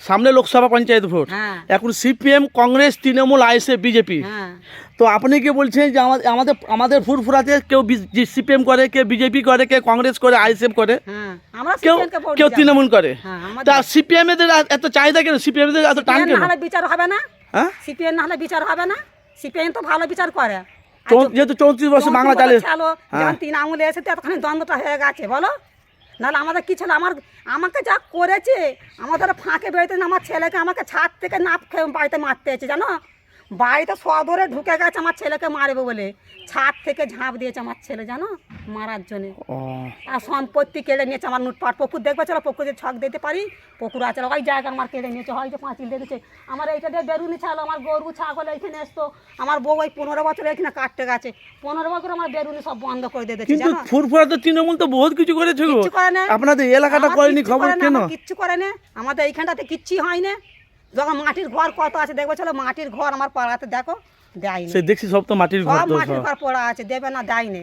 সামনে লোকসভা পঞ্চায়েত ভোট। হ্যাঁ। এখন সিপিএম কংগ্রেস তৃণমূল আইসে বিজেপি। হ্যাঁ। তো আপনি কি বলছেন যে আমাদের আমাদের আমাদের ফুরফুরাতে কেউ সিপিএম করে কেউ বিজেপি করে কেউ কংগ্রেস করে আইএসএফ করে হ্যাঁ কেউ কেউ তৃণমূল করে। তা সিপিএম এদের এত চাহিদা কেন? সিপিএম এদের এত টান কেন? বিচার হবে না। হ্যাঁ? সিপিএম না হলে বিচার হবে না। সিপিএম তো ভালো বিচার করে। যেহেতু চৌত্রিশ বছর বাংলা চালে। তিন আঙুলে এসে তো এতখানি দ্বন্দ্বটা হয়ে গেছে বলো? নাহলে আমাদের কী ছিল? আমার আমাকে যা করেছে, আমাদের ফাঁকে বেরোতে আমার ছেলেকে আমাকে ছাদ থেকে নাপ খেয়ে বাড়িতে মারতে হয়েছে জানো? বাড়িতে সদরে ঢুকে গেছে আমার ছেলেকে মারবে বলে। ছাদ থেকে ঝাঁপ দিয়েছে আমার ছেলে জানো? মারার জন্যে। আর সম্পত্তি কেড়ে নিয়েছে আমার লুটপাট পুকুর দেখবে চলো পুকুরে ছক দিতে পারি? পুকুর আছে ওই জায়গা আমার কেড়ে নিয়েছে। হয় যে পাঁচিল দিয়ে দিচ্ছে আমার এইটা দিয়ে বেরুনি ছাড়লো আমার গরু ছাগল এখানে আসতো আমার বউ ওই পনেরো বছর এখানে কাটতে গেছে। পনেরো বছর আমার বেরুনি সব বন্ধ করে দিয়ে দিচ্ছে কিন্তু জানো? ফুরফুরাতে তৃণমূল তো বহুত কিছু করেছে গো। কিচ্ছু করে না। আপনাদের এলাকাটা করেনি খবর কেন? কিচ্ছু করে না। আমাদের এইখানটাতে কিচ্ছু হয় না। যখন মাটির ঘর কত আছে দেখব চলো মাটির ঘর আমার পাড়াতে দেখো দেয় সে দেখছি সব তো মাটির ঘর সব মাটির ঘর পড়া আছে দেবে না দেয়নি।